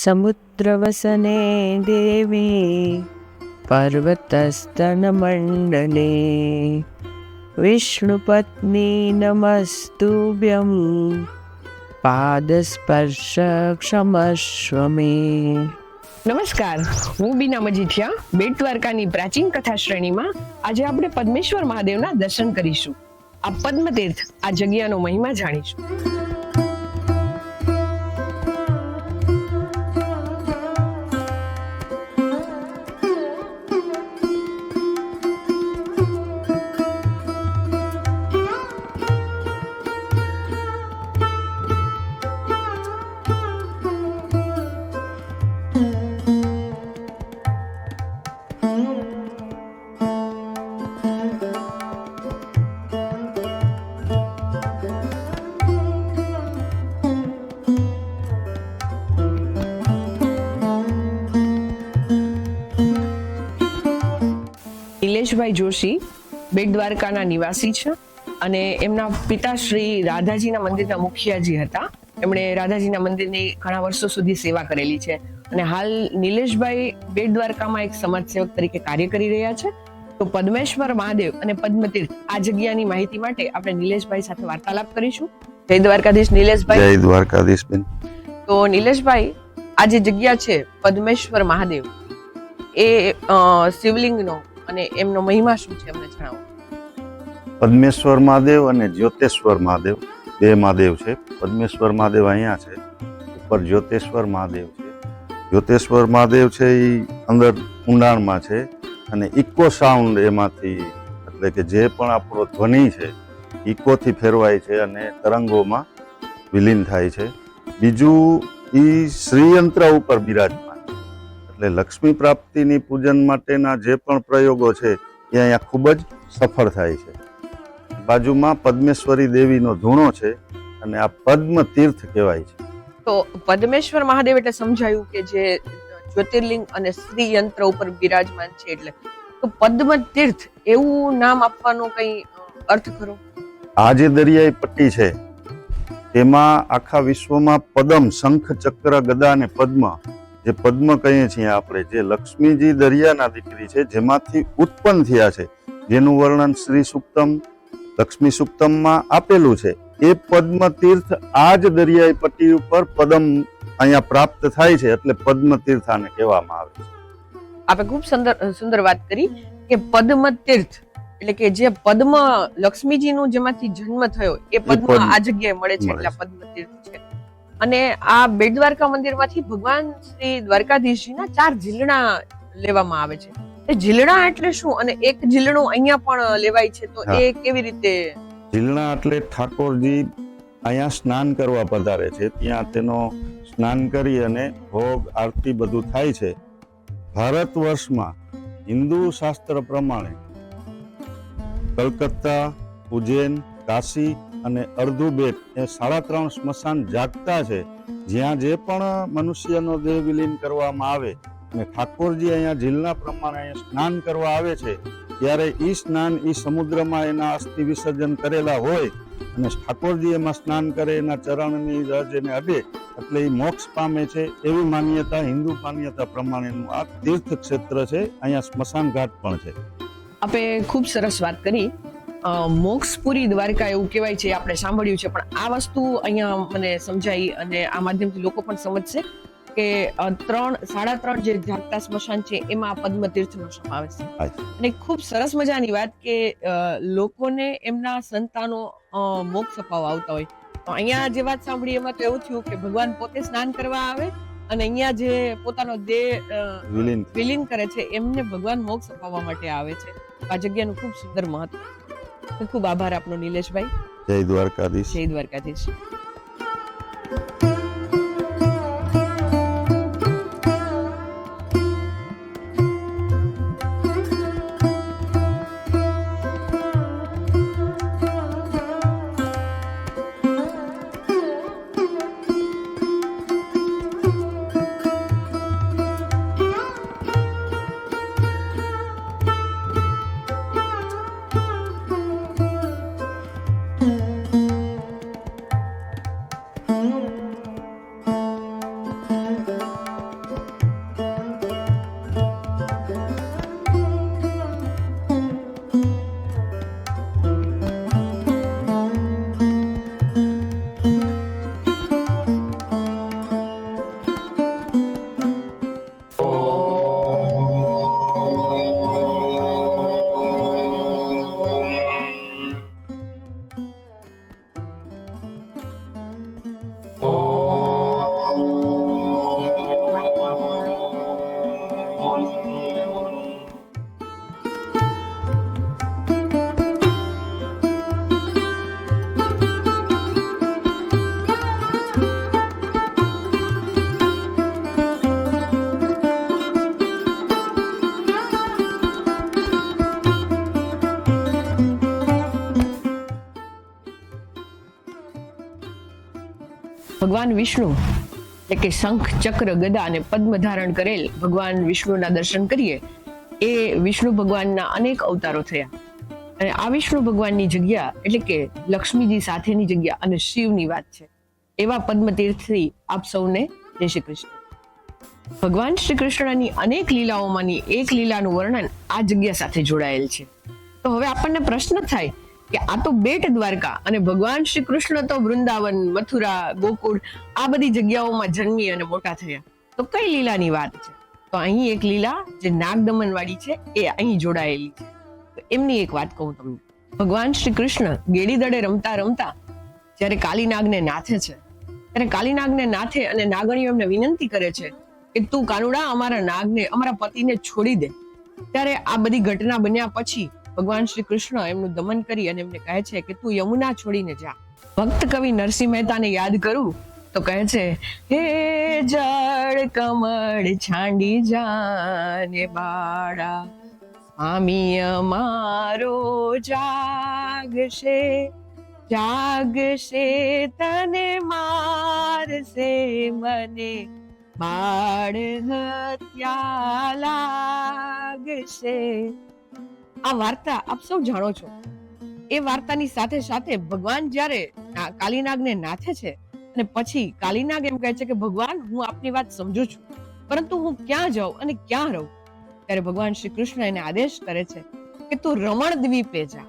समुद्रवसने देवी पर्वतस्तनमण्डले विष्णुपत्नी नमस्तुभ्यं પાદસ્પર્શ ક્ષમસ્વ મે નમસ્કાર હું બીના મજીઠિયા બેટ દ્વારકાની પ્રાચીન કથા શ્રેણીમાં આજે આપણે પદ્મેશ્વર મહાદેવના દર્શન કરીશું આ પદ્મતીર્થ આ જગ્યાનો મહિમા જાણીશું નિલેશભાઈ જોશી બેટ દ્વારકાના નિવાસી છે અને એમના પિતાશ્રી રાધાજીના મંદિરના મુખિયાજી હતા. એમણે રાધાજીના મંદિરની ઘણા વર્ષો સુધી સેવા કરેલી છે અને હાલ નિલેશભાઈ બેટ દ્વારકામાં એક સમાજસેવક તરીકે કાર્ય કરી રહ્યા છે. તો પદ્મેશ્વર મહાદેવ અને પદ્મતીર્થ આ જગ્યાની માહિતી માટે આપણે નિલેશભાઈ સાથે વાર્તાલાપ કરીશું. જય દ્વારકાધીશ નિલેશભાઈ. જય દ્વારકાધીશ બેન. તો નિલેશભાઈ આ જે જગ્યા છે પદ્મેશ્વર મહાદેવ એ શિવલિંગનો અને એમનો મહિમા શું છે અમને જણાવો. પદ્મેશ્વર મહાદેવ અને જ્યોતેશ્વર મહાદેવ, બે મહાદેવ છે. પદ્મેશ્વર મહાદેવ અહીંયા છે, ઉપર જ્યોતેશ્વર મહાદેવ છે. જ્યોતેશ્વર મહાદેવ છે એ અંદર ઊંડાણમાં છે અને ઇકો સાઉન્ડ એમાંથી એટલે કે જે પણ આપણો ધ્વનિ છે ઇકોથી ફેરવાય છે અને તરંગોમાં વિલીન થાય છે. બીજું એ શ્રીયંત્ર ઉપર બિરાજમાન. એટલે લક્ષ્મી પ્રાપ્તિની પૂજન માટેના જે પણ પ્રયોગો છે એ અહીંયા ખૂબ જ સફળ થાય છે. બાજુમાં પદ્મેશ્વરી દેવીનો ધૂણો છે અને આ પદ્મ તીર્થ કહેવાય છે. તો પદ્મેશ્વર મહાદેવ એટલે સમજાયું કે જે જ્યોતિર્લિંગ અને શ્રી યંત્ર ઉપર બિરાજમાન છે એટલે. તો પદ્મ તીર્થ એવું નામ આપવાનો કઈ અર્થ ખરો? આ જે દરિયાઈ પટ્ટી છે તેમાં આખા વિશ્વમાં પદમ શંખ ચક્ર ગદા અને પદ્મ જે પદ્મ કહીએ છીએ આપણે જે લક્ષ્મીજી દરિયાના દીકરી છે જેમાંથી ઉત્પન્ન થયા છે જેનું વર્ણન શ્રી સુક્તમ લક્ષ્મી સુક્તમમાં આપેલું છે. એ પદ્મ તીર્થ આ જ દરિયાઈ પટ્ટી ઉપર પદમ અહીંયા પ્રાપ્ત થાય છે એટલે પદ્મ તીર્થ આને કહેવામાં આવે છે. આપણે ખૂબ સુંદર સુંદર વાત કરી કે પદ્મ તીર્થ એટલે કે જે પદ્મ લક્ષ્મીજીનું જેમાંથી જન્મ થયો એ પદ્મ આ જગ્યાએ મળે છે એટલે પદ્મ તીર્થ છે. અને આ બેટ દ્વારકા મંદિરમાંથી ભગવાન શ્રી દ્વારકાધીશજીના ચાર ઝીલણા લેવામાં આવે છે. એ ઝીલણા એટલે શું? અને એક ઝીલણું અહીંયા પણ લેવાય છે તો એ કેવી રીતે? ઝીલણા એટલે ઠાકોરજી અહીંયા સ્નાન કરવા પધારે છે ત્યાં તેનો સ્નાન કરી અને ભોગ આરતી બધું થાય છે. ભારત વર્ષમાં હિન્દુ શાસ્ત્ર પ્રમાણે કલકત્તા ઉજ્જૈન કાશી અને અડધું બેટ એ સાડા ત્રણ સ્મશાન જાગતા છે. જ્યાં જે પણ મનુષ્યનો દેહ વિલીન કરવામાં આવે અને ઠાકોરજી અહીંયા ઝીલના પ્રમાણે અહીંયા સ્નાન કરવા આવે છે, ત્યારે એ સ્નાન એ સમુદ્રમાં એના અસ્થિ વિસર્જન કરેલા હોય અને ઠાકોરજી એમાં સ્નાન કરે, એના ચરણની રજ એને અડે, એટલે એ મોક્ષ પામે છે એવી માન્યતા, હિન્દુ માન્યતા પ્રમાણેનું આ તીર્થ ક્ષેત્ર છે, અહીંયા સ્મશાન ઘાટ પણ છે. આપણે ખૂબ સરસ વાત કરી. મોક્ષપુરી દ્વારકા એવું કહેવાય છે આપણે સાંભળ્યું છે. પણ આ વસ્તુ અહીંયા મને સમજાઈ અને આ માધ્યમથી લોકો પણ સમજશે કે ત્રણ સાડા ત્રણ જે જાગતા સ્મશાન છે એમાં આ પદ્મ તીર્થનો સમાવેશ છે. અને ખૂબ સરસ મજાની વાત કે લોકોને એમના સંતાનો મોક્ષ અપાવવા આવતા હોય. તો અહીંયા જે વાત સાંભળી એમાં તો એવું થયું કે ભગવાન પોતે સ્નાન કરવા આવે અને અહીંયા જે પોતાનો દેહ વિલીન કરે છે એમને ભગવાન મોક્ષ અપાવવા માટે આવે છે. આ જગ્યાનું ખૂબ સુંદર મહત્વ છે. ખૂબ ખૂબ આભાર આપનો નિલેશભાઈ. જય દ્વારકાધીશ. જય દ્વારકાધીશ. ભગવાન વિષ્ણુ, એટલે કે શંખ, ચક્ર, ગદા અને પદ્મ ધારણ કરેલ ભગવાન વિષ્ણુના દર્શન કરીએ, એ વિષ્ણુ ભગવાનના અનેક અવતારો થયા. અને આ વિષ્ણુ ભગવાનની જગ્યા, એટલે કે લક્ષ્મીજી સાથેની જગ્યા અને શિવની વાત છે. એવા પદ્મ તીર્થથી આપ સૌને જય શ્રી કૃષ્ણ. ભગવાન શ્રી કૃષ્ણની અનેક લીલાઓમાંની એક લીલાનું વર્ણન આ જગ્યા સાથે જોડાયેલ છે. તો હવે આપણને પ્રશ્ન થાય કે આ તો બેટ દ્વારકા અને ભગવાન શ્રી કૃષ્ણ તો વૃંદાવન, મથુરા, ગોકુળ આ બધી જગ્યાઓમાં જન્મી અને મોટા થયા. તો કઈ લીલાની વાત છે? તો અહીં એક લીલા જે નાગદમન વાળી છે એ અહીં જોડાયેલી છે. એમની એક વાત કહું તમને. ભગવાન શ્રી કૃષ્ણ ગેડી દડે રમતા રમતા જ્યારે કાલીનાગને નાથે છે, ત્યારે કાલીનાગને નાથે અને નાગણીઓ એમને વિનંતી કરે છે કે તું કાનુડા અમારા નાગને, અમારા પતિને છોડી દે. ત્યારે આ બધી ઘટના બન્યા પછી ભગવાન શ્રી કૃષ્ણ એમનું દમન કરી અને એમને કહે છે કે તું યમુના છોડીને જા. ભક્ત કવિ નરસિંહ મહેતાને યાદ કરું તો કહે છે, હે જળ કમળ છાંડી જાને બાળા આમી અમારો જાગશે જાગશે તને મારશે મને, બાળ હત્યા લાગશે. આ વાર્તા આપ સૌ જાણો છો. એ વાર્તાની સાથે સાથે ભગવાન જ્યારે કાલીનાગને નાથે છે અને પછી કાલીનાગ એમ કહે છે કે, ભગવાન, હું આપની વાત સમજુ છું, પરંતુ હું ક્યાં જાઉં અને ક્યાં રહું? ત્યારે ભગવાન શ્રી કૃષ્ણ એને આદેશ કરે છે કે, તું રમણ દ્વીપે જા.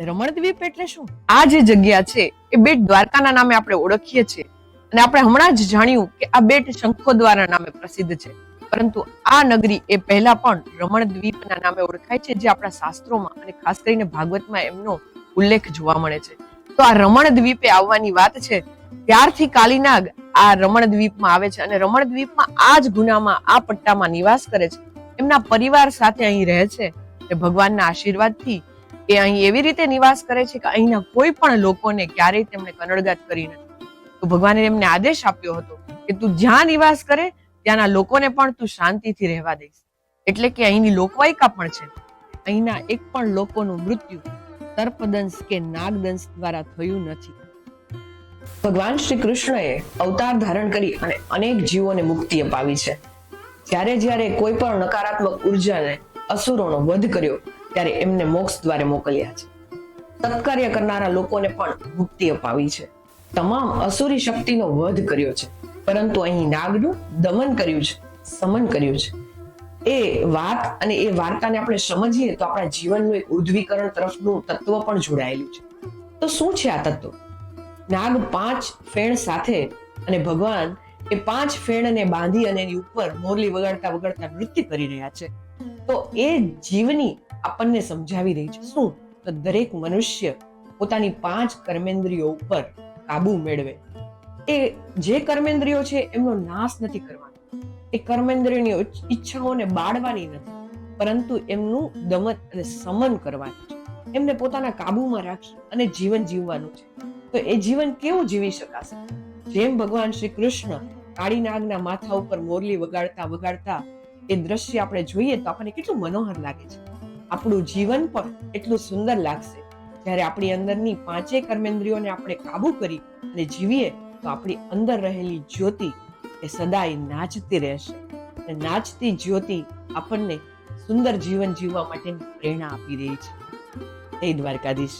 રમણ દ્વીપ એટલે શું? આ જે જગ્યા છે, એ બેટ દ્વારકાના નામે આપણે ઓળખીએ છીએ. અને આપણે હમણાં જ જાણ્યું કે આ બેટ શંખો દ્વારા નામે પ્રસિદ્ધ છે. પરંતુ આ નગરી એ પહેલા પણ રમણ દ્વીપના નામે ઓળખાય છે, જે આપણા શાસ્ત્રોમાં અને ખાસ કરીને ભાગવતમાં એમનો ઉલ્લેખ જોવા મળે છે. તો આ રમણ દ્વીપે આવવાની વાત છે, ત્યારથી કાલીનાગ આ રમણ દ્વીપમાં આવે છે અને રમણ દ્વીપમાં આ જ ગુનામાં, આ પટ્ટામાં નિવાસ કરે છે. એમના પરિવાર સાથે અહીં રહે છે એ ભગવાનના આશીર્વાદથી એ અહીં એવી રીતે નિવાસ કરે છે કે અહીંના કોઈ પણ લોકોને ક્યારેય તેમણે કનડગાત કરી નથી તો ભગવાને એમને આદેશ આપ્યો હતો કે તું જ્યાં નિવાસ કરે ત્યાંના લોકોને પણ તું શાંતિથી રહેવા દઈશ. એટલે કે અહીંની લોકવાયકા પણ છે. અહીંના એક પણ લોકોનું મૃત્યુ સર્પદંશ કે નાગદંશ દ્વારા થયું નથી. ભગવાન શ્રી કૃષ્ણએ અવતાર ધારણ કરી અને અનેક જીવોને મુક્તિ અપાવી છે. જ્યારે જ્યારે કોઈ પણ નકારાત્મક ઉર્જાને અસુરોનો વધ કર્યો, ત્યારે એમને મોક્ષ દ્વારે મોકલ્યા છે. સત્કાર્ય કરનારા લોકોને પણ મુક્તિ અપાવી છે. તમામ અસુરી શક્તિનો વધ કર્યો છે. પરંતુ અહીં નાગનું દમન કર્યું છે, સમન કર્યું છે. એ વાત અને એ વાર્તાને આપણે સમજીએ તો આપણા જીવનનું એક ઉદ્વીકરણ તરફનું તત્વ પણ જોડાયેલું છે. તો શું છે આ તત્વ? નાગ પાંચ ફેણ સાથે અને ભગવાન એ પાંચ ફેણને બાંધી અને એની ઉપર મોરલી વગાડતા વગાડતા નૃત્ય કરી રહ્યા છે. તો એ જીવની આપણને સમજાવી રહી છે. શું? તો દરેક મનુષ્ય પોતાની પાંચ કર્મેન્દ્રિયો ઉપર કાબુ મેળવે. એ જે કર્મેન્દ્રિયો છે, એમનો નાશ નથી કરવાનો. એ કર્મેન્દ્રિયોની ઈચ્છાઓને બાળવાની નથી, પરંતુ એમનું દમન અને સમન કરવાનું છે. એમને પોતાના કાબુમાં રાખી અને જીવન જીવવાનું છે. તો એ જીવન કેવું જીવી શકાશે? જેમ ભગવાન શ્રી કૃષ્ણ કાળી નાગના માથા ઉપર મોરલી વગાડતા વગાડતા એ દ્રશ્ય આપણે જોઈએ તો આપણને કેટલું મનોહર લાગે છે. આપણું જીવન પણ એટલું સુંદર લાગશે. જ્યારે આપણી અંદરની પાંચે કર્મેન્દ્રિયોને આપણે કાબુ કરી અને જીવીએ તો આપણી અંદર રહેલી જ્યોતિ એ સદાય નાચતી રહેશે. અને નાચતી જ્યોતિ આપણને સુંદર જીવન જીવવા માટેની પ્રેરણા આપી રહી છે. એ દ્વારકાધીશ.